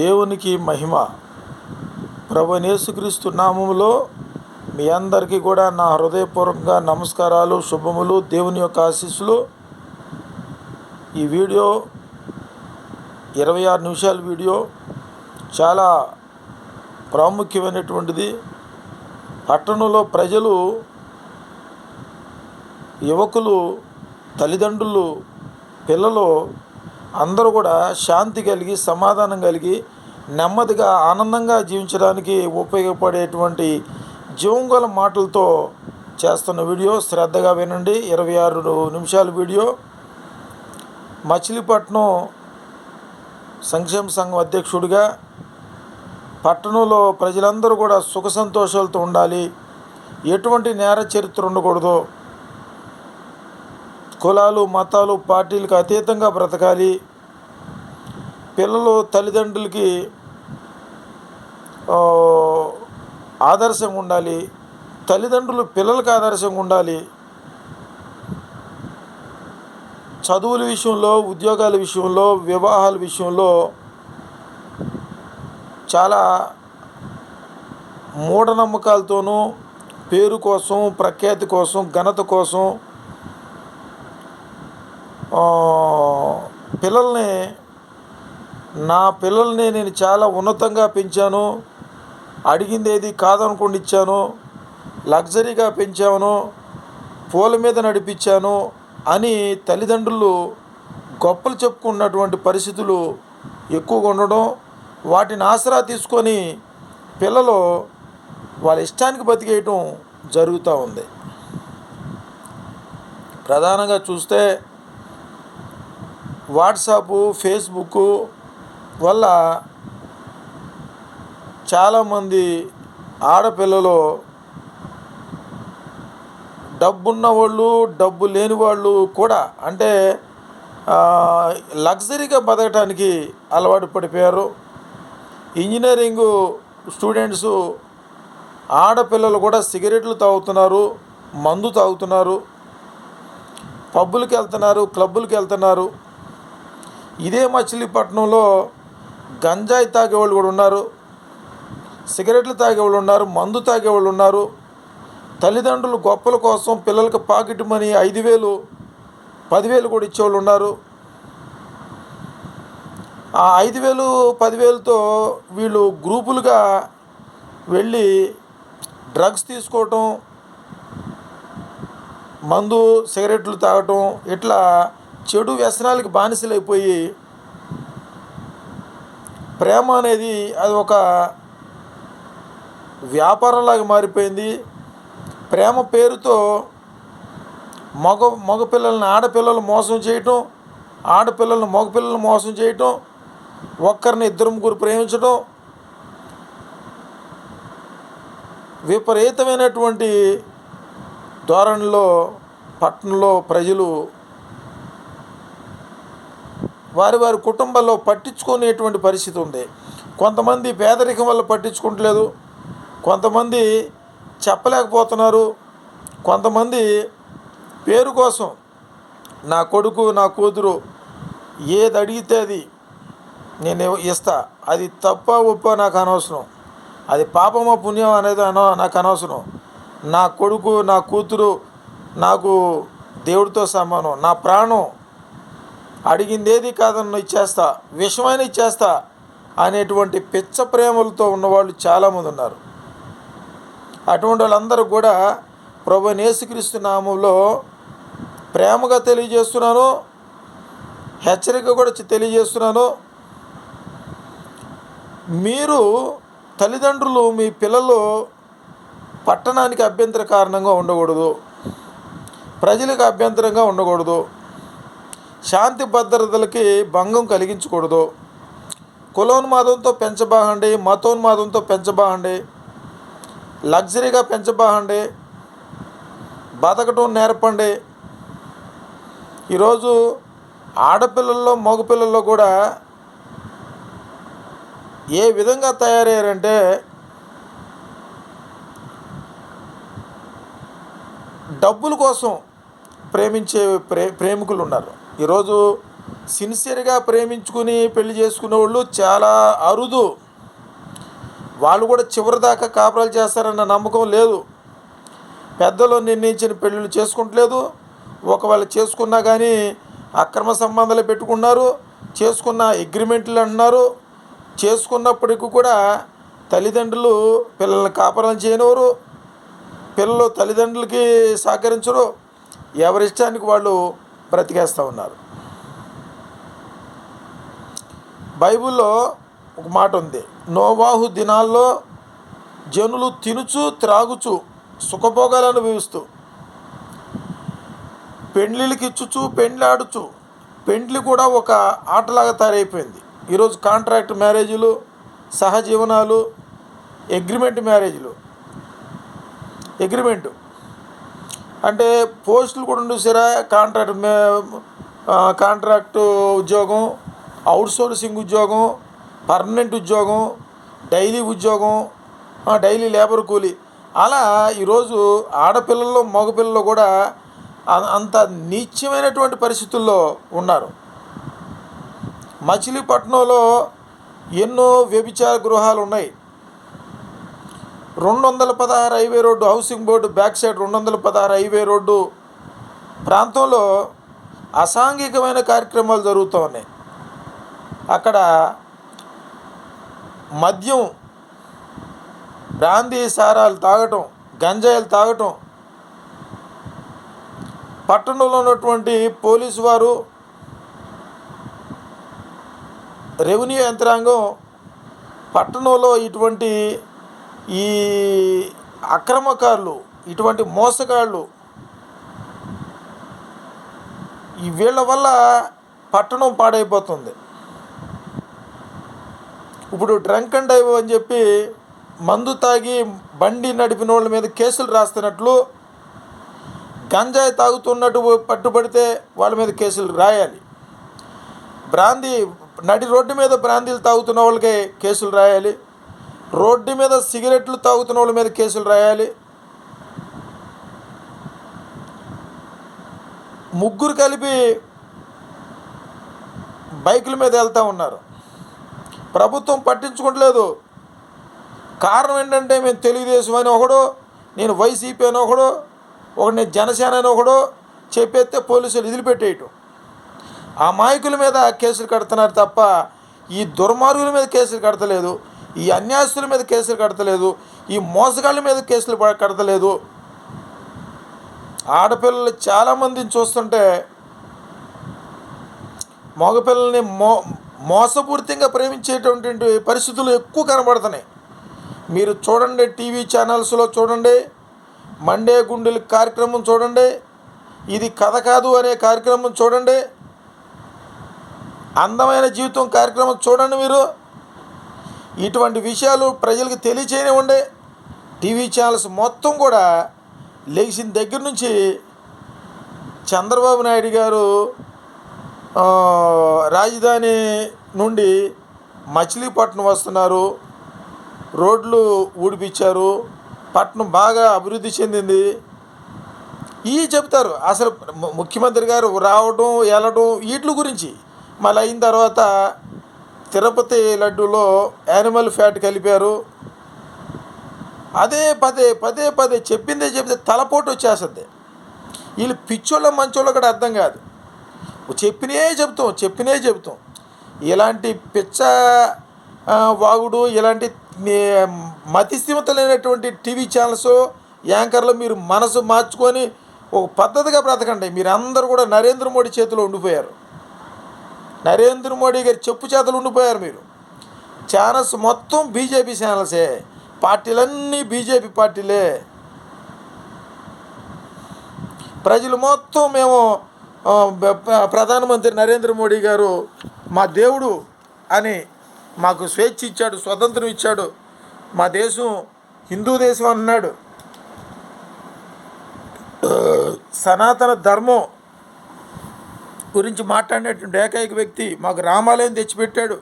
దేవునికి మహిమ. ప్రభునేసుక్రీస్తు నామములో మీ అందరికీ కూడా నా హృదయపూర్వకంగా నమస్కారాలు శుభములు దేవుని యొక్క ఆశీస్సులు. ఈ వీడియో ఇరవై ఆరు నిమిషాల వీడియో చాలా ప్రాముఖ్యమైనటువంటిది. పట్టణంలో ప్రజలు యువకులు తల్లిదండ్రులు పిల్లలు అందరూ కూడా శాంతి కలిగి సమాధానం కలిగి నెమ్మదిగా ఆనందంగా జీవించడానికి ఉపయోగపడేటువంటి జీవంగల మాటలతో చేస్తున్న వీడియో శ్రద్ధగా వినండి. ఇరవై ఆరు నిమిషాల వీడియో. మచిలీపట్నం సంక్షేమ సంఘం అధ్యక్షుడిగా పట్టణంలో ప్రజలందరూ కూడా సుఖ సంతోషాలతో ఉండాలి. ఎటువంటి నేర చరిత్ర ఉండకూడదు. కులాలు మతాలు పార్టీలకు అతీతంగా బ్రతకాలి. పిల్లలు తల్లిదండ్రులకి ఆదర్శంగా ఉండాలి. తల్లిదండ్రులు పిల్లలకు ఆదర్శంగా ఉండాలి. చదువుల విషయంలో ఉద్యోగాల విషయంలో వివాహాల విషయంలో చాలా మూఢనమ్మకాలతోనూ పేరు కోసం ప్రఖ్యాతి కోసం ఘనత కోసం పిల్లల్ని నా పిల్లల్ని నేను చాలా ఉన్నతంగా పెంచాను అడిగింది ఏది కాదనుకుండా ఇచ్చాను లగ్జరీగా పెంచాను పూల మీద నడిపించాను అని తల్లిదండ్రులు గొప్పలు చెప్పుకున్నటువంటి పరిస్థితులు ఎక్కువగా ఉండడం వాటిని ఆసరా తీసుకొని పిల్లలు వాళ్ళ ఇష్టానికి బతికేయటం జరుగుతూ ఉంది. ప్రధానంగా చూస్తే వాట్సాప్ ఫేస్బుక్ వల్ల చాలామంది ఆడపిల్లలు డబ్బున్న వాళ్ళు డబ్బు లేని వాళ్ళు కూడా అంటే లగ్జరీగా బతకటానికి అలవాటు పడిపోయారు. ఇంజనీరింగ్ స్టూడెంట్స్ ఆడపిల్లలు కూడా సిగరెట్లు తాగుతున్నారు మందు తాగుతున్నారు పబ్బులకు వెళ్తున్నారు క్లబ్బులకు వెళ్తున్నారు ఇదే మచిలీపట్నంలో గంజాయి తాగేవాళ్ళు కూడా ఉన్నారు సిగరెట్లు తాగేవాళ్ళు ఉన్నారు మందు తాగేవాళ్ళు ఉన్నారు. తల్లిదండ్రులు గొప్పల కోసం పిల్లలకి పాకెట్ మనీ ఐదు వేలు పదివేలు కూడా ఇచ్చేవాళ్ళు ఉన్నారు. ఆ ఐదు వేలు పదివేలతో వీళ్ళు గ్రూపులుగా వెళ్ళి డ్రగ్స్ తీసుకోవటం మందు సిగరెట్లు తాగటం ఇట్లా చెడు వ్యసనాలకి బానిసలైపోయి ప్రేమ అనేది అది ఒక వ్యాపారంలాగా మారిపోయింది. ప్రేమ పేరుతో మగ మగపిల్లల్ని ఆడపిల్లలు మోసం చేయటం ఆడపిల్లలను మగపిల్లలను మోసం చేయటం ఒక్కరిని ఇద్దరు ముగ్గురు ప్రేమించడం విపరీతమైనటువంటి ధోరణిలో పట్టణంలో ప్రజలు వారి వారి కుటుంబాల్లో పట్టించుకునేటువంటి పరిస్థితి ఉంది. కొంతమంది పేదరికం వల్ల పట్టించుకుంటలేదు. కొంతమంది చెప్పలేకపోతున్నారు. కొంతమంది పేరు కోసం నా కొడుకు నా కూతురు ఏది అడిగితే అది నేను ఇస్తా. అది తప్ప ఒప్ప నాకు అనవసరం. అది పాపమో పుణ్యం అనేది అనో నాకు అనవసరం. నా కొడుకు నా కూతురు నాకు దేవుడితో సమానం. నా ప్రాణం అడిగింది ఏది కాదన్న ఇచ్చేస్తా విషమైన ఇచ్చేస్తా అనేటువంటి పిచ్చ ప్రేమలతో ఉన్నవాళ్ళు చాలామంది ఉన్నారు. అటువంటి వాళ్ళందరూ కూడా ప్రభు నేసుక్రీస్తు నామంలో ప్రేమగా తెలియజేస్తున్నాను హెచ్చరిక కూడా తెలియజేస్తున్నాను. మీరు తల్లిదండ్రులు మీ పిల్లలు పట్టణానికి అభ్యంతర కారణంగా ఉండకూడదు ప్రజలకు అభ్యంతరంగా ఉండకూడదు. శాంతి భద్రతలకి భంగం కలిగించకూడదు. కులోన్మాదంతో పెంచబాగండి మతోన్మాదంతో పెంచబాగండి లగ్జరీగా పెంచబాగండి బతకటం నేర్పండి. ఈరోజు ఆడపిల్లల్లో మగపిల్లల్లో కూడా ఏ విధంగా తయారయ్యారంటే డబ్బుల కోసం ప్రేమించే ప్రే ప్రేమికులు ఉన్నారు ఈరోజు సిన్సియర్గా ప్రేమించుకుని పెళ్ళి చేసుకునే వాళ్ళు చాలా అరుదు. వాళ్ళు కూడా చివరి దాకా కాపురాలు చేస్తారన్న నమ్మకం లేదు. పెద్దలు నిర్ణయించిన పెళ్ళిళ్ళు చేసుకుంటలేదు. ఒకవేళ చేసుకున్నా కానీ అక్రమ సంబంధాలు పెట్టుకున్నారు. చేసుకున్న అగ్రిమెంట్లు అంటున్నారు. చేసుకున్నప్పటికీ కూడా తల్లిదండ్రులు పిల్లల్ని కాపురం చేయనివారు పిల్లలు తల్లిదండ్రులకి సహకరించరు. ఎవరి ఇష్టానికి వాళ్ళు బ్రతికేస్తూ ఉన్నారు. బైబిల్లో ఒక మాట ఉంది. నోవాహు దినాల్లో జనులు తినుచు త్రాగుచు సుఖభోగాలు అనుభవిస్తూ పెండ్లిళ్ళకి ఇచ్చుచు పెండ్లాడుచు పెండ్లి కూడా ఒక ఆటలాగా తయారైపోయింది. ఈరోజు కాంట్రాక్ట్ మ్యారేజీలు సహజీవనాలు అగ్రిమెంట్ మ్యారేజ్లు అగ్రిమెంటు అంటే పోస్టులు కూడా చూసారా కాంట్రాక్ట్ కాంట్రాక్ట్ ఉద్యోగం అవుట్సోర్సింగ్ ఉద్యోగం పర్మనెంట్ ఉద్యోగం డైలీ ఉద్యోగం డైలీ లేబర్ కూలీ. అలా ఈరోజు ఆడపిల్లల్లో మగపిల్లలు కూడా అంత నీచమైనటువంటి పరిస్థితుల్లో ఉన్నారు. మచిలీపట్నంలో ఎన్నో వ్యభిచార గృహాలు ఉన్నాయి. రెండు వందల పదహారు highway road housing board back side రెండు వందల పదహారు హైవే రోడ్డు ప్రాంతంలో అసాంఘికమైన కార్యక్రమాలు జరుగుతూ ఉన్నాయి అక్కడ మద్యం బ్రాందీ సారాలు తాగటం గంజాయిలు తాగటం పట్టణంలో ఉన్నటువంటి పోలీసు వారు రెవెన్యూ యంత్రాంగం పట్టణంలో ఇటువంటి ఈ అక్రమకారులు ఇటువంటి మోసగాళ్ళు ఈ వీళ్ళ వల్ల పట్టణం పాడైపోతుంది. ఇప్పుడు డ్రంక్ అండ్ డ్రైవ్ అని చెప్పి మందు తాగి బండి నడిపిన వాళ్ళ మీద కేసులు రాస్తున్నట్లు గంజాయి తాగుతున్నట్టు పట్టుబడితే వాళ్ళ మీద కేసులు రాయాలి. బ్రాందీ నడి రోడ్డు మీద బ్రాందీలు తాగుతున్న వాళ్ళకే కేసులు రాయాలి. రోడ్డు మీద సిగరెట్లు తాగుతున్న వాళ్ళ మీద కేసులు రాయాలి. ముగ్గురు కలిపి బైకుల మీద వెళ్తూ ఉన్నారు. ప్రభుత్వం పట్టించుకోవట్లేదు. కారణం ఏంటంటే మేము తెలుగుదేశం అని ఒకడు నేను వైసీపీ అని ఒకడు ఒకడు నేను జనసేన అని ఒకడు చెప్పేస్తే పోలీసులు వదిలిపెట్టేయటం. ఆ మాయకుల మీద కేసులు కడుతున్నారు తప్ప ఈ దుర్మార్గుల మీద కేసులు కడతలేదు. ఈ అన్యాయస్తుల మీద కేసులు కడతలేదు ఈ మోసగాళ్ళ మీద కేసులు కడతలేదు. ఆడపిల్లలు చాలామందిని చూస్తుంటే మగపిల్లల్ని మో మోసపూరితంగా ప్రేమించేటువంటి పరిస్థితులు ఎక్కువ కనబడుతున్నాయి. మీరు చూడండి టీవీ ఛానల్స్లో చూడండి మండే గుండెల కార్యక్రమం చూడండి ఇది కథ కాదు అనే కార్యక్రమం చూడండి అందమైన జీవితం కార్యక్రమం చూడండి మీరు. ఇటువంటి విషయాలు ప్రజలకు తెలియచేయనివ్వండి టీవీ ఛానల్స్ మొత్తం కూడా లేచిన దగ్గర నుంచి చంద్రబాబు నాయుడు గారు రాజధాని నుండి మచిలీపట్నం వస్తున్నారు. రోడ్లు ఊడిపించారు పట్టణం బాగా అభివృద్ధి చెందింది. ఇవి చెప్తారు. అసలు ముఖ్యమంత్రి గారు రావడం వెళ్ళడం వీటి గురించి. మళ్ళీ అయిన తర్వాత తిరుపతి లడ్డూలో యానిమల్ ఫ్యాట్ కలిపారు. అదే పదే పదే పదే చెప్పిందే చెప్తే తలపోటు వచ్చేస్తుంది. వీళ్ళు పిచ్చోళ్ళ మంచోళ్ళ కూడా అర్థం కాదు. చెప్పినే చెప్తాం చెప్పినే చెప్తాం. ఇలాంటి పిచ్చ వాగుడు ఇలాంటి నే- మతిస్థిమత లేనటువంటి టీవీ ఛానల్స్ యాంకర్లు మీరు మనసు మార్చుకొని ఒక పద్ధతిగా బ్రతకండి. మీరు అందరూ కూడా నరేంద్ర మోడీ చేతిలో ఉండిపోయారు. నరేంద్ర మోడీ గారి చెప్పు చేతలు ఉండిపోయారు మీరు. ఛానల్స్ మొత్తం బీజేపీ ఛానల్సే. పార్టీలన్నీ బీజేపీ పార్టీలే. ప్రజలు మొత్తం మేము ప్రధానమంత్రి నరేంద్ర మోడీ గారు మా దేవుడు అని మాకు స్వేచ్ఛ ఇచ్చాడు స్వతంత్రం ఇచ్చాడు. మా దేశం హిందూ దేశం అన్నాడు. సనాతన ధర్మం గురించి మాట్లాడేటువంటి ఏకైక వ్యక్తి మాకు రామాలయం తెచ్చిపెట్టాడు.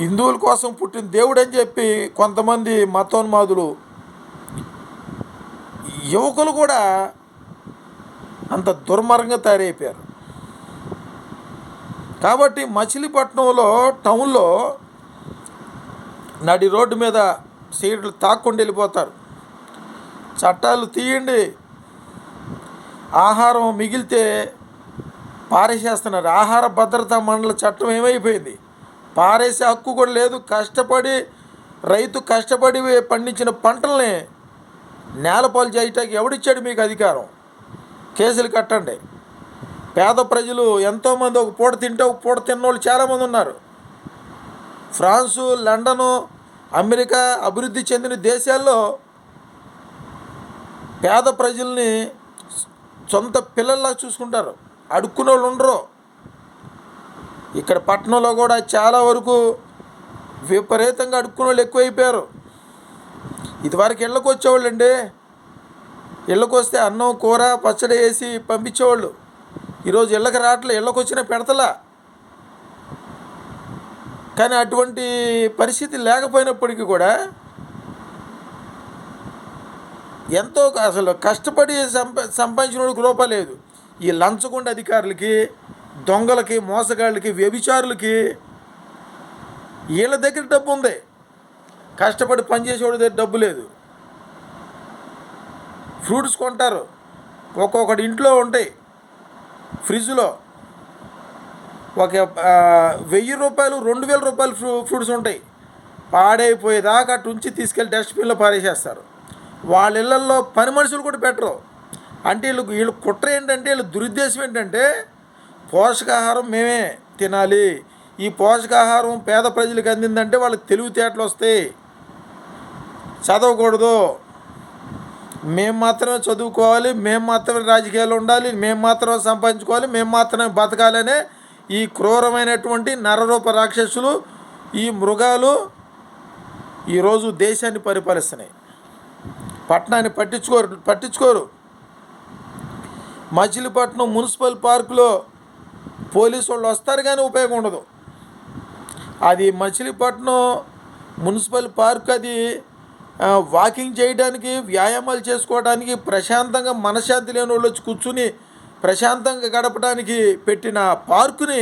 హిందువుల కోసం పుట్టిన దేవుడు అని చెప్పి కొంతమంది మతోన్మాదులు యువకులు కూడా అంత దుర్మార్గంగా తయారైపోయారు. కాబట్టి మచిలీపట్నంలో టౌన్లో నడి రోడ్డు మీద సీట్లు తాక్కుండా వెళ్ళిపోతారు. చట్టాలు తీయండి ఆహారం మిగిలితే పారేసేస్తున్నారు. ఆహార భద్రతా మండలి చట్టం ఏమైపోయింది? పారేసే హక్కు కూడా లేదు. కష్టపడి రైతు కష్టపడి పండించిన పంటల్ని నేలపాలు చేయటానికి ఎవడిచ్చాడు మీకు అధికారం? కేసులు కట్టండి. పేద ప్రజలు ఎంతోమంది ఒక పూట తింటే ఒక పూట తిన్నోళ్ళు చాలామంది ఉన్నారు. ఫ్రాన్సు లండను అమెరికా అభివృద్ధి చెందిన దేశాల్లో పేద ప్రజల్ని సొంత పిల్లల్లా చూసుకుంటారు. అడుక్కునే వాళ్ళు ఉండరు. ఇక్కడ పట్టణంలో కూడా చాలా వరకు విపరీతంగా అడుక్కునే వాళ్ళు ఎక్కువైపోయారు. ఇదివరకు ఇళ్ళకు వచ్చేవాళ్ళండి. ఇళ్ళకు వస్తే అన్నం కూర పచ్చడి వేసి పంపించేవాళ్ళు. ఈరోజు ఇళ్ళకి రావట్లే ఇళ్ళకు వచ్చిన పెడతలా. కానీ అటువంటి పరిస్థితి లేకపోయినప్పటికీ కూడా ఎంతో అసలు కష్టపడి సంప సంపాదించిన రూపాయి లేదు. ఈ లంచగొండ అధికారులకి దొంగలకి మోసగాళ్ళకి వ్యభిచారులకి వీళ్ళ దగ్గర డబ్బు ఉంది. కష్టపడి పనిచేసేవాడి దగ్గర డబ్బు లేదు. ఫ్రూట్స్ కొంటారు. ఒక్కొక్కటి ఇంట్లో ఉంటాయి. ఫ్రిడ్జ్లో ఒక వెయ్యి రూపాయలు రెండు వేల రూపాయలు ఫ్రూ ఫ్రూట్స్ ఉంటాయి. పాడైపోయేదాకా అటు ఉంచి తీసుకెళ్ళి డస్ట్బిన్లో పారేసేస్తారు. వాళ్ళ ఇళ్ళల్లో పని మనుషులు కూడా పెట్టరు అంటే వీళ్ళు వీళ్ళు కుట్ర ఏంటంటే వీళ్ళు దురుద్దేశం ఏంటంటే పోషకాహారం మేమే తినాలి. ఈ పోషకాహారం పేద ప్రజలకు అందిందంటే వాళ్ళకి తెలివితేటలు వస్తాయి. చదవకూడదు. మేము మాత్రమే చదువుకోవాలి మేము మాత్రమే రాజకీయాలు ఉండాలి మేము మాత్రమే సంపాదించుకోవాలి మేము మాత్రమే బతకాలనే ఈ క్రూరమైనటువంటి నరరూప రాక్షసులు ఈ మృగాలు ఈరోజు దేశాన్ని పరిపాలిస్తున్నాయి. పట్టణాన్ని పట్టించుకోరు పట్టించుకోరు. మచిలీపట్నం మున్సిపల్ పార్కులో పోలీసు వాళ్ళు వస్తారు కానీ ఉపయోగం ఉండదు. అది మచిలీపట్నం మున్సిపల్ పార్క్ అది వాకింగ్ చేయడానికి వ్యాయామాలు చేసుకోవడానికి ప్రశాంతంగా మనశ్శాంతి లేని వాళ్ళు వచ్చి కూర్చుని ప్రశాంతంగా గడపడానికి పెట్టిన పార్కుని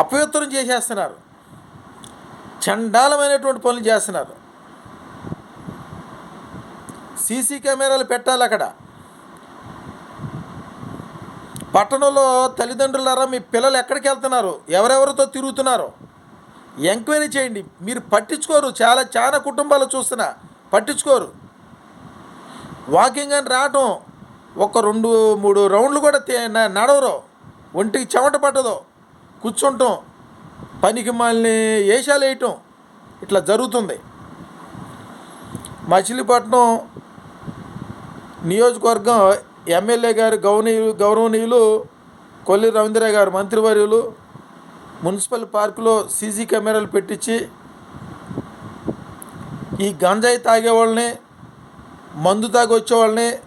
అపవిత్రం చేసేస్తున్నారు. చండాలమైనటువంటి పనులు చేస్తున్నారు. సీసీ కెమెరాలు పెట్టాలి అక్కడ. పట్టణంలో తల్లిదండ్రులారా మీ పిల్లలు ఎక్కడికి వెళ్తున్నారు? ఎవరెవరితో తిరుగుతున్నారు? ఎంక్వైరీ చేయండి. మీరు పట్టించుకోరు. చాలా చాలా కుటుంబాలు చూస్తున్నా. పట్టించుకోరు. వాకింగ్ అని రావటం ఒక రెండు మూడు రౌండ్లు కూడా తే- నడవరు. ఒంటికి చెమట పట్టదు. కూర్చుంటాం. పనికి మళ్ళీ వేషాలు వేయటం. ఇట్లా జరుగుతుంది. మచిలీపట్నం నియోజకవర్గం ఎమ్మెల్యే గారు గౌనీయులు గౌరవనీయులు కొల్లి రవీంద్ర గారు మంత్రివర్యులు మున్సిపల్ పార్కులో సీసీ కెమెరాలు పెట్టించి ఈ గంజాయి తాగే వాళ్ళని మందు తాగి వచ్చే వాళ్ళని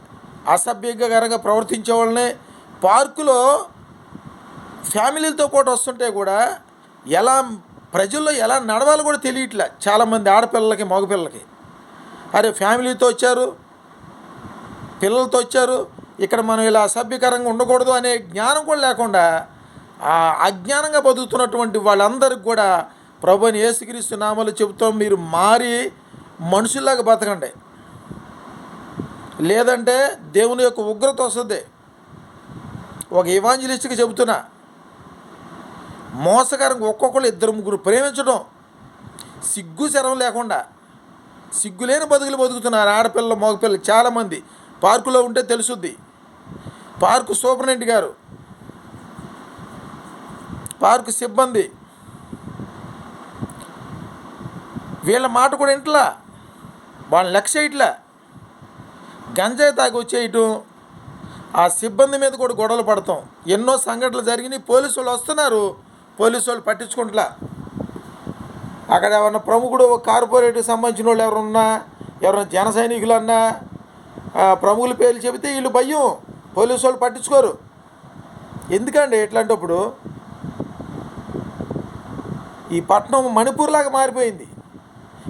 అసభ్యకరంగా ప్రవర్తించే వాళ్ళని పార్కులో ఫ్యామిలీలతో కూడా వస్తుంటే కూడా ఎలా ప్రజల్లో ఎలా నడవాలో కూడా తెలియట్లే చాలామంది ఆడపిల్లలకి మగపిల్లలకి. అరే ఫ్యామిలీతో వచ్చారు పిల్లలతో వచ్చారు. ఇక్కడ మనం ఇలా అసభ్యకరంగా ఉండకూడదు అనే జ్ఞానం కూడా లేకుండా ఆ అజ్ఞానంగా బతుకుతున్నటువంటి వాళ్ళందరికీ కూడా ప్రభుని యేసుక్రీస్తు నామలు చెబుతాం మీరు మారి మనుషుల్లాగా బతకండి. లేదంటే దేవుని యొక్క ఉగ్రత వస్తుంది. ఒక ఇవాంజలిస్ట్కి చెబుతున్నా మోసకరంగా ఒక్కొక్కరు ఇద్దరు ముగ్గురు ప్రేమించడం సిగ్గు శరం లేకుండా సిగ్గులేని బతుకులు బతుకుతున్నారు ఆడపిల్ల మగపిల్లలు చాలామంది. పార్కులో ఉంటే తెలుసుద్ది. పార్కు సూపరింటెండెంట్ గారు. పార్కు సిబ్బంది. వీళ్ళ మాట కూడా ఇంట్లా? వాళ్ళని లక్ష్య ఇట్లా? గంజాయి తాగి వచ్చేయటం ఆ సిబ్బంది మీద కూడా గొడవలు పడతాం. ఎన్నో సంఘటనలు జరిగినాయి. పోలీసు వాళ్ళు వస్తున్నారు. పోలీసు వాళ్ళు పట్టించుకుంటలా. అక్కడ ఎవరన్నా ప్రముఖుడు కార్పొరేట్కి సంబంధించిన వాళ్ళు ఎవరున్నా ఎవరైనా జన సైనికులు అన్నా ప్రముఖుల పేర్లు చెబితే వీళ్ళు భయం. పోలీసు వాళ్ళు పట్టించుకోరు. ఎందుకండి ఇట్లాంటప్పుడు? ఈ పట్టణం మణిపూర్లాగా మారిపోయింది.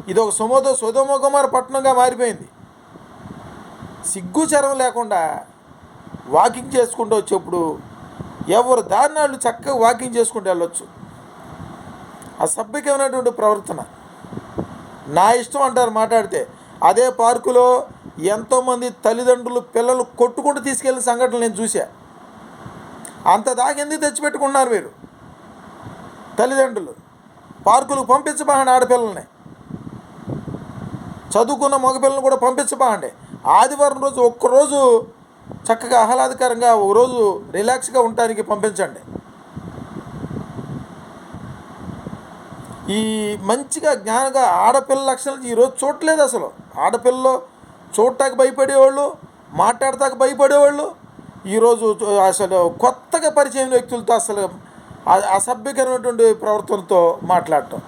ఇది ఒక సుమోదో సుధోమోగమార పట్టణంగా మారిపోయింది. సిగ్గు చరం లేకుండా వాకింగ్ చేసుకుంటూ వచ్చేప్పుడు ఎవరు దారిని చక్కగా వాకింగ్ చేసుకుంటూ వెళ్ళొచ్చు. అసభ్యకమైనటువంటి ప్రవర్తన? నా ఇష్టం అంటారు మాట్లాడితే. అదే పార్కులో ఎంతోమంది తల్లిదండ్రులు పిల్లలు కొట్టుకుంటూ తీసుకెళ్ళిన సంఘటనలు నేను చూసా అంత దాకా ఎందుకు తెచ్చిపెట్టుకున్నారు మీరు తల్లిదండ్రులు పార్కులకు పంపించబాగండి ఆడపిల్లల్ని. చదువుకున్న మగపిల్లల్ని కూడా పంపించబాగండి ఆదివారం రోజు ఒక్కరోజు చక్కగా ఆహ్లాదకరంగా ఒక రోజు రిలాక్స్గా ఉండటానికి పంపించండి. ఈ మంచిగా జ్ఞానంగా ఆడపిల్ల లక్షణాలు ఈరోజు చూడలేదు అసలు. ఆడపిల్లలో చూడటానికి భయపడేవాళ్ళు మాట్లాడటానికి భయపడేవాళ్ళు. ఈరోజు అసలు కొత్తగా పరిచయం వ్యక్తులతో అసలు అసభ్యకరమైనటువంటి ప్రవర్తనతో మాట్లాడటం.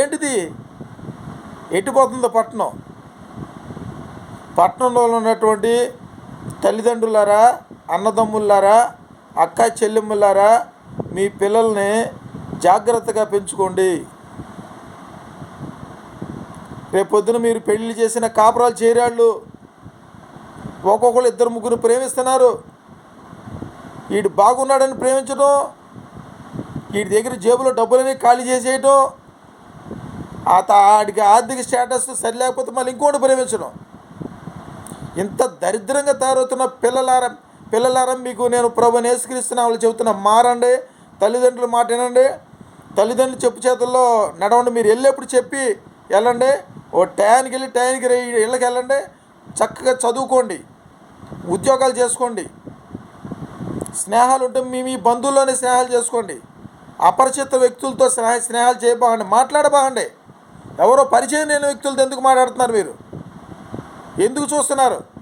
ఏంటిది? ఎట్టిపోతుందో పట్టణం పట్టణంలో ఉన్నటువంటి తల్లిదండ్రులారా అన్నదమ్ములారా అక్క చెల్లెమ్మలారా మీ పిల్లల్ని జాగ్రత్తగా పెంచుకోండి. రేపొద్దున మీరు పెళ్ళి చేసిన కాపురాలు చేరాళ్ళు. ఒక్కొక్కరు ఇద్దరు ముగ్గురు ప్రేమిస్తున్నారు. వీడు బాగున్నాడని ప్రేమించడం వీడి దగ్గర జేబులో డబ్బులని ఖాళీ చేసేయటం అత ఆడికి ఆర్థిక స్టేటస్ సరి లేకపోతే మళ్ళీ ఇంకోటి ప్రేమించడం. ఇంత దరిద్రంగా తయారవుతున్న పిల్లలారం పిల్లలారం మీకు నేను ప్రభు నేసుక్రీస్తున్న వాళ్ళు చెబుతున్నా మారండి తల్లిదండ్రులు మాట వినండి తల్లిదండ్రులు చెప్పు చేతుల్లో నడవండి మీరు వెళ్ళేప్పుడు చెప్పి వెళ్ళండి. ఓ టయానికి వెళ్ళి టయానికి రే ఇళ్ళకి వెళ్ళండి. చక్కగా చదువుకోండి. ఉద్యోగాలు చేసుకోండి. స్నేహాలు ఉంటే మీ మీ బంధువుల్లోనే స్నేహాలు చేసుకోండి. అపరిచిత వ్యక్తులతో స్నేహ స్నేహాలు చేయబాగండి. మాట్లాడబాగండి. ఎవరో పరిచయం లేని వ్యక్తులతో ఎందుకు మాట్లాడుతున్నారు మీరు? ఎందుకు చూస్తున్నారు?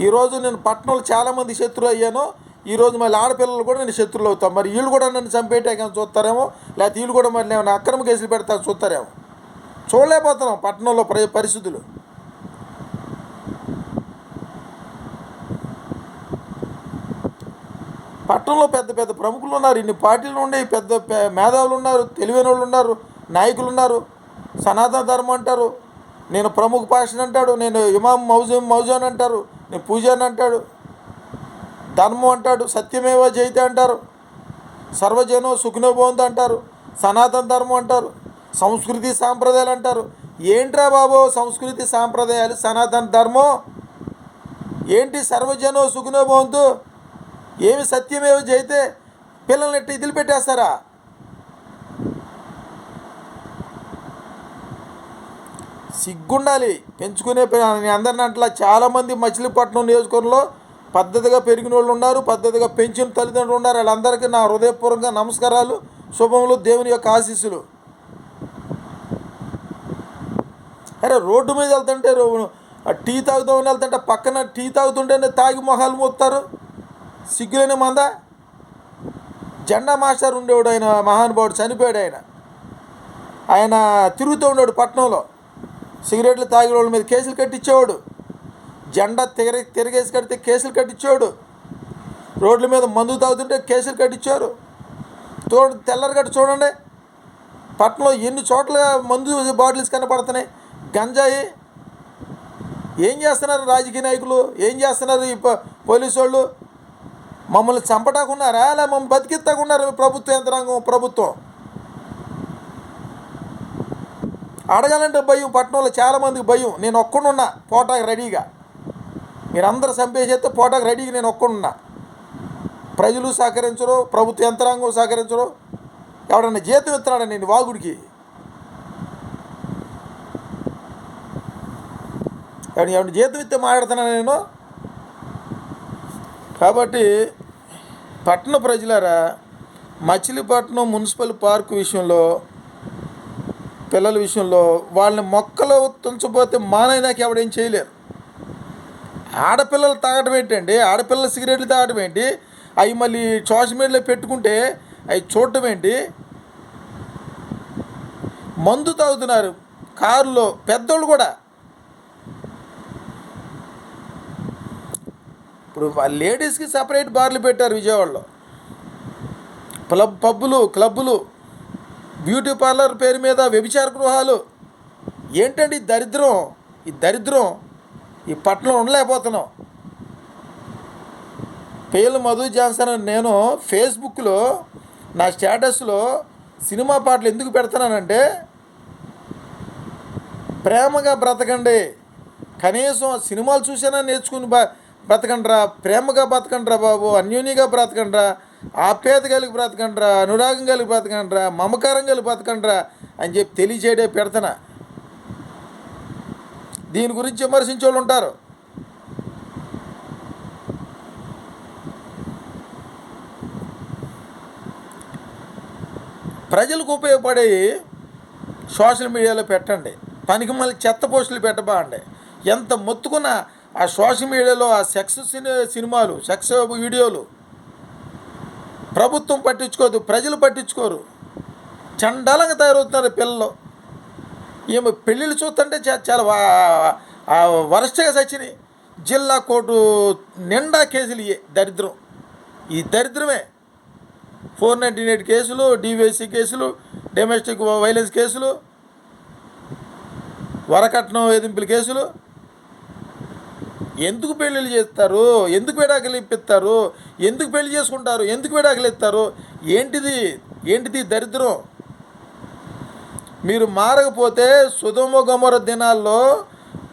ఈరోజు నేను పట్టణంలో చాలామంది శత్రువు అయ్యాను. ఈరోజు మళ్ళీ ఆడపిల్లలు కూడా నేను శత్రువులు అవుతాం. మరి వీళ్ళు కూడా నన్ను చంపేటే కానీ చూస్తారేమో? లేకపోతే వీళ్ళు కూడా మరి నేను అక్రమ కేసులు పెడతా చూస్తారేమో? చూడలేకపోతున్నాం పట్టణంలో ప్ర పరిస్థితులు. పట్టణంలో పెద్ద పెద్ద ప్రముఖులు ఉన్నారు. ఇన్ని పార్టీలు ఉన్నాయి పెద్ద మేధావులు ఉన్నారు తెలివైన వాళ్ళు ఉన్నారు నాయకులు ఉన్నారు. సనాతన ధర్మం అంటారు. నేను ప్రముఖ పాషన్ అంటాడు. నేను ఇమాం మౌజం మౌజాన్ అంటారు. నేను పూజాన్ అంటాడు. ధర్మం అంటాడు సత్యమేవ జయితే అంటారు. సర్వజనో సుఖినోభవంతు అంటారు. సనాతన ధర్మం అంటారు. సంస్కృతి సాంప్రదాయాలు అంటారు. ఏంట్రా బాబు సంస్కృతి సాంప్రదాయాలు? సనాతన ధర్మం? ఏంటి సర్వజనో సుఖినోభవంతు ఏమి సత్యమేవ జయితే? పిల్లల్ని ఎట్టి ఇదిలి పెట్టేస్తారా సిగ్గుండాలి. పెంచుకునే పి- అందరిని అట్లా చాలామంది మచిలీపట్నం నియోజకవర్గంలో పద్ధతిగా పెరిగిన వాళ్ళు ఉన్నారు పద్ధతిగా పెంచిన తల్లిదండ్రులు ఉన్నారు. వాళ్ళందరికీ నా హృదయపూర్వకంగా నమస్కారాలు శుభములు దేవుని యొక్క ఆశీస్సులు. అరే రోడ్డు మీద వెళ్తుంటే టీ తాగుదామని వెళ్తుంటే పక్కన టీ తాగుతుంటేనే తాగి మొహాలు మోస్తారు సిగ్గులేని మంద. జెండా మాస్టర్ ఉండేవాడు ఆయన మహానుభావుడు చనిపోయాడు ఆయన. ఆయన తిరుగుతూ ఉన్నాడు పట్నంలో. సిగరెట్లు తాగిన వాళ్ళ మీద కేసులు కట్టించేవాడు. జెండా తిరగ తిరగేసి కడితే కేసులు కట్టించాడు. రోడ్ల మీద మందు తాగుతుంటే కేసులు కట్టించారు. తోడు తెల్లరి కట్టి చూడండి. పట్టణంలో ఎన్ని చోట్ల మందు బాటిల్స్ కనపడుతున్నాయి. గంజాయి. ఏం చేస్తున్నారు రాజకీయ నాయకులు? ఏం చేస్తున్నారు ఈ పోలీసు వాళ్ళు? మమ్మల్ని చంపటాకున్నారా? అలా మమ్మల్ని బతికిస్తాకున్నారు ప్రభుత్వ యంత్రాంగం ప్రభుత్వం? అడగాలంటే భయం పట్టణంలో చాలామందికి భయం. నేను ఒక్కడున్నా పోటాకి రెడీగా. మీరందరూ చంపేసేస్తే పోటాకు రెడీగా నేను ఒక్కడున్నా. ప్రజలు సహకరించరు ప్రభుత్వ యంత్రాంగం సహకరించరు. ఎవడన్నా జీతం ఇస్తున్నాడు నేను వాగుడికి? ఎవడు ఎవరి జీతం ఇస్తే మాట్లాడుతున్నా నేను? కాబట్టి పట్టణ ప్రజలారా మచిలీపట్నం మున్సిపల్ పార్క్ విషయంలో పిల్లల విషయంలో వాళ్ళని మొక్కలు తుంచపోతే మానైనాకి ఎవడేం చేయలేరు. ఆడపిల్లలు తాగడం ఏంటండి? ఆడపిల్లలు సిగరెట్లు తాగడం ఏంటి? అవి మళ్ళీ సోషల్ మీడియాలో పెట్టుకుంటే అవి చూడటం ఏంటి? మందు తాగుతున్నారు కారులో పెద్దోళ్ళు కూడా. ఇప్పుడు లేడీస్కి సపరేట్ బార్లు పెట్టారు విజయవాడలో. క్లబ్ పబ్బులు క్లబ్బులు బ్యూటీ పార్లర్ పేరు మీద వ్యభిచార గృహాలు. ఏంటండి దరిద్రం? ఈ దరిద్రం ఈ పట్టణం ఉండలేకపోతున్నాం. పేలు మధు జాన్సన్ అని నేను ఫేస్బుక్లో నా స్టేటస్లో సినిమా పాటలు ఎందుకు పెడతానంటే ప్రేమగా బ్రతకండి. కనీసం సినిమాలు చూసేనా నేర్చుకుని బ బ్రతకండ్రా. ప్రేమగా బ్రతకండ్రా బాబు. అన్యోన్యంగా బ్రతకండిరా. ఆప్యాయత కలిగి బ్రతకండిరా. అనురాగం కలిగి బ్రతకండిరా. మమకారం కలిగి బ్రతకండిరా అని చెప్పి తెలియజేయడే పెడతానా దీని గురించి విమర్శించే వాళ్ళు ఉంటారు. ప్రజలకు ఉపయోగపడే సోషల్ మీడియాలో పెట్టండి. పనికి మళ్ళీ చెత్త పోస్టులు పెట్టబాండి ఎంత మొత్తుకున్న ఆ సోషల్ మీడియాలో ఆ సెక్స్ సినిమాలు సెక్స్ వీడియోలు ప్రభుత్వం పట్టించుకోదు ప్రజలు పట్టించుకోరు. చండాలంగా తయారవుతున్నారు పిల్లలు. ఈమె పెళ్ళిళ్ళు చూస్తుంటే చాలా వరస్ట్గా చచ్చినాయి జిల్లా కోర్టు నిండా కేసులు ఇయ్యే దరిద్రం. ఈ దరిద్రమే. ఫోర్ నైంటీ ఎయిట్ కేసులు డివైసీ కేసులు డొమెస్టిక్ వైలెన్స్ కేసులు వరకట్నం వేధింపుల కేసులు. ఎందుకు పెళ్ళిళ్ళు చేస్తారు? ఎందుకు విడాకులు ఇప్పిస్తారు? ఎందుకు పెళ్ళి చేసుకుంటారు? ఎందుకు విడాకులు ఇస్తారు? ఏంటిది? ఏంటిది దరిద్రం? మీరు మారకపోతే సుధమ గమర దినాల్లో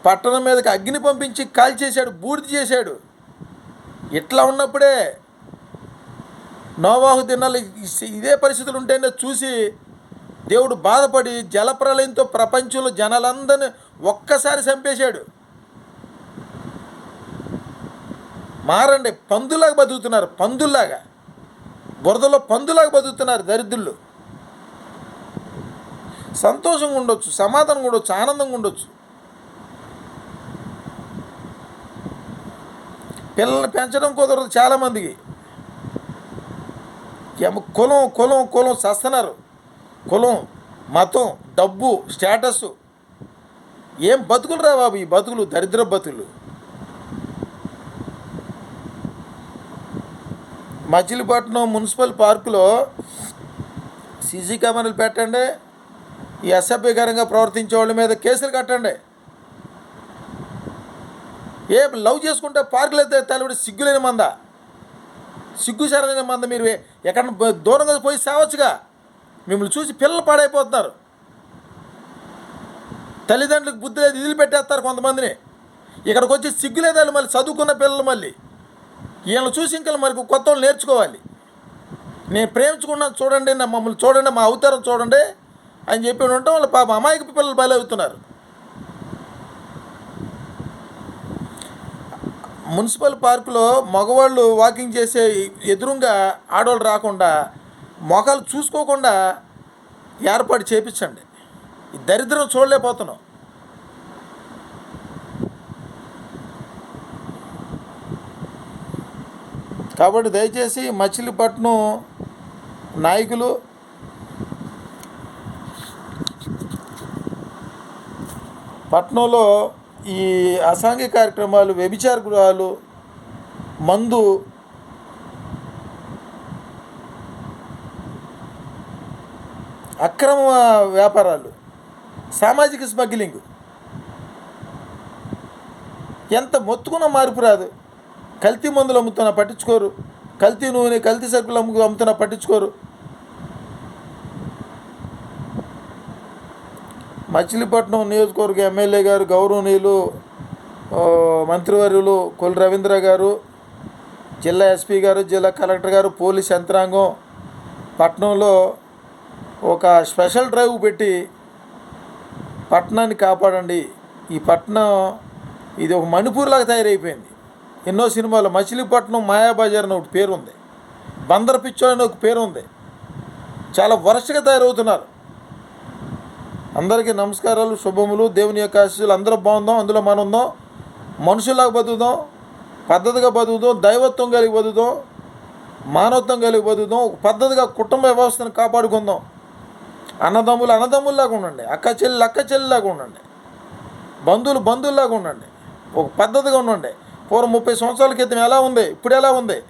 పట్టణం మీదకి అగ్ని పంపించి కాల్చేశాడు బూడిద చేశాడు. ఇట్లా ఉన్నప్పుడే నోవాహు దినాలు ఇదే పరిస్థితులు ఉంటేనే చూసి దేవుడు బాధపడి జలప్రలయంతో ప్రపంచంలో జనాలందరినీ ఒక్కసారి చంపేశాడు. మారండి పందులాగా బతుకుతున్నారు పందుల్లాగా. బురదలో పందులాగా బతుకుతున్నారు దరిద్రులు. సంతోషంగా ఉండొచ్చు సమాధానం ఉండొచ్చు ఆనందంగా ఉండొచ్చు. పిల్లల్ని పెంచడం కుదరదు చాలామందికి. ఏమో కులం కులం కులం చస్తున్నారు కులం మతం డబ్బు స్టేటస్ ఏం బతుకులు రా బాబు ఈ బతుకులు దరిద్ర బతుకులు. మచిలీపట్నం మున్సిపల్ పార్కులో సీసీ కెమెరాలు పెట్టండి. ఈ అసభ్యకరంగా ప్రవర్తించే వాళ్ళ మీద కేసులు కట్టండి. ఏ లవ్ చేసుకుంటే పార్కులు అయితే తలబడి సిగ్గులేని మంద. సిగ్గు సరైన మంద మీరు ఎక్కడ దూరంగా పోయి సావచ్చుగా. మిమ్మల్ని చూసి పిల్లలు పాడైపోతున్నారు. తల్లిదండ్రులకు బుద్ధి లేదు ఇదిలి పెట్టేస్తారు కొంతమందిని. ఇక్కడికి వచ్చి సిగ్గులేదు వాళ్ళు మళ్ళీ చదువుకున్న పిల్లలు మళ్ళీ. వీళ్ళని చూసి ఇంకా మరి కొత్త వాళ్ళు నేర్చుకోవాలి. నేను ప్రేమించుకున్నాను చూడండి నా మమ్మల్ని చూడండి మా అవతారం చూడండి. అని చెప్పి ఉండటం వాళ్ళ పాప అమాయక పిల్లలు బలవుతున్నారు. అవుతున్నారు మున్సిపల్ పార్కులో మగవాళ్ళు వాకింగ్ చేసే ఎదురుగా ఆడవాళ్ళు రాకుండా మొఖాలు చూసుకోకుండా ఏర్పాటు చేపించండి. ఈ దరిద్రం చూడలేకపోతున్నాం. కాబట్టి దయచేసి మచిలీపట్నం నాయకులు పట్నంలో ఈ అసాంఘిక కార్యక్రమాలు వ్యభిచార గృహాలు మందు అక్రమ వ్యాపారాలు సామాజిక స్మగ్లింగ్. ఎంత మొత్తుకున్న మార్పు రాదు. కల్తీ మందులు అమ్ముతున్నా పట్టించుకోరు. కల్తీ నూనె కల్తీ సరుకులు అమ్ము అమ్ముతున్నా పట్టించుకోరు. మచిలీపట్నం నియోజకవర్గ ఎమ్మెల్యే గారు గౌరవనీయులు మంత్రివర్యులు కొల్లి రవీంద్ర గారు జిల్లా ఎస్పీ గారు జిల్లా కలెక్టర్ గారు పోలీస్ యంత్రాంగం పట్నంలో ఒక స్పెషల్ డ్రైవ్ పెట్టి పట్టణాన్ని కాపాడండి. ఈ పట్టణం ఇది ఒక మణిపూర్లాగా తయారైపోయింది. ఎన్నో సినిమాలు మచిలీపట్నం మాయాబజార్ అని ఒకటి పేరు ఉంది బందర్ పిచ్చో అని ఒక పేరు ఉంది చాలా వరుసగా తయారవుతున్నారు. అందరికీ నమస్కారాలు శుభములు. దేవుని యొక్క ఆశీస్సులు. అందరూ బాగుందాం అందులో మనం ఉందాం. మనుషులాగా బతుకుదాం పద్ధతిగా బతుకుదాం దైవత్వం కలిగి బతుకుదాం మానవత్వం కలిగి బతుకుదాం పద్ధతిగా కుటుంబ వ్యవస్థను కాపాడుకుందాం. అన్నదమ్ములు అన్నదమ్ముల్లాగా ఉండండి. అక్క చెల్లి అక్క చెల్లిలాగా ఉండండి. బంధువులు బంధువుల్లాగా ఉండండి. ఒక పద్ధతిగా ఉండండి. పూర్వం ముప్పై సంవత్సరాల క్రితం ఎలా ఉంది? ఇప్పుడు ఎలా ఉంది?